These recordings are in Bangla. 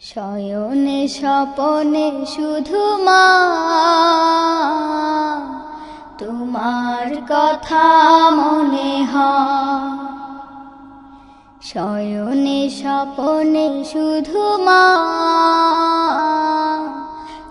শয়নে স্বপনে শুধু মা, তোমার কথা মনে হয়। শয়নে স্বপনে শুধু মা,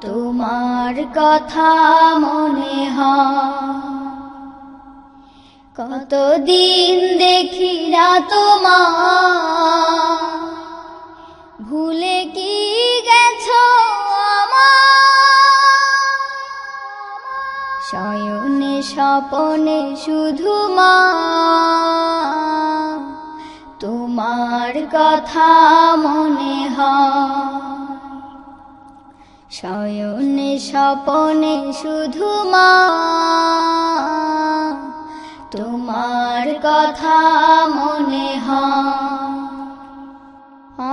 তোমার কথা মনে হয়। কতদিন দেখি না তোমার ভুলে কি গেছো শয়নে স্বপনে শুধু মা। তোমার কথা মনে হয়। শয়নে স্বপনে শুধু মা। তোমার কথা মনে হয়।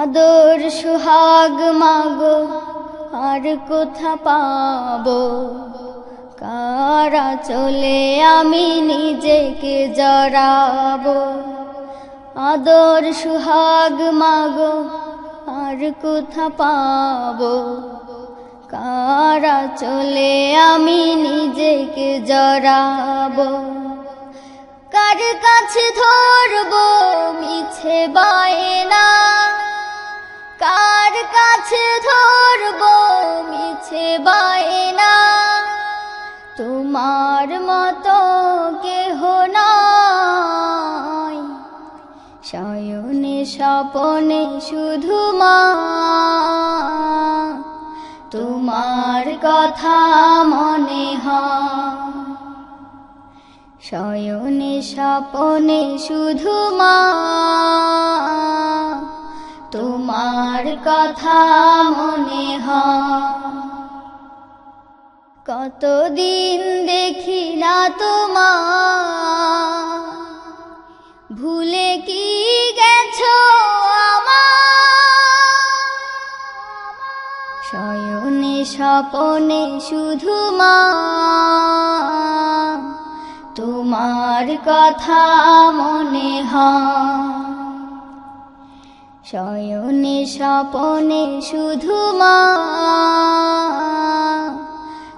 আদর সুহাগ মাগো, আর কোথা পাবো? কারা চলে আমি নিজেকে জড়াবো? আদর সুহাগ মাগো, আর কোথা পাবো? কারা চলে আমি নিজেকে জড়াবো? কার কাছে ধরবো মিছে বায়না তোমার মতো কেহ নাই। শয়নে স্বপনে শুধু মা। তোমার কথা মনে হয়। শয়নে স্বপনে শুধু মা। তোমার কথা মনে হয়। কতদিন দেখি না তোমার ভুলে কি গেছো শয়নে স্বপনে শুধু মা। তোমার কথা মনে হয়। শয়নে স্বপনে শুধু মা।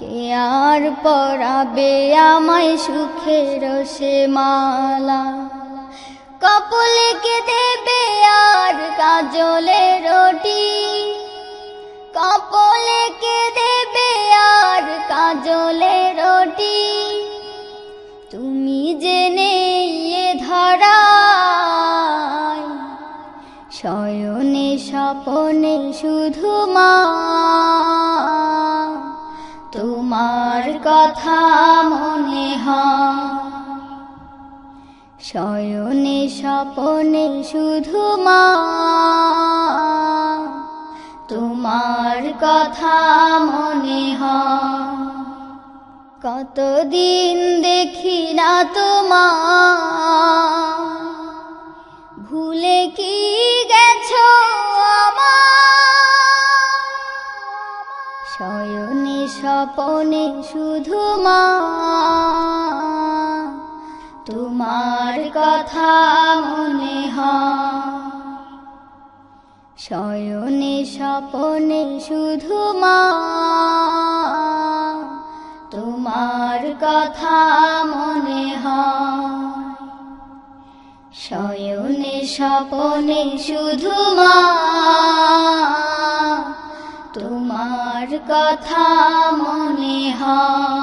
কে আর পরাবে আমায় সুখের সে মালা? কপলে কে দেবে আর কাজলে রটি? কপলে কে দেবে আর কাজলে রটি? তুমি জেনে এ ধরায় শয়নে স্বপনে শুধু মা তোমার কথা মনে হয়। শয়নে স্বপনে শুধু মা, তোমার কথা মনে হয়। কতদিন দেখি না তোমার ভুলে কি শয়নে স্বপনে শুধু মা। তোমার কথা মনে শয়নে স্বপনে শুধু মা। তোমার কথা মনে হয়। শয়নে স্বপনে শুধু মা। কথা মনে হয়।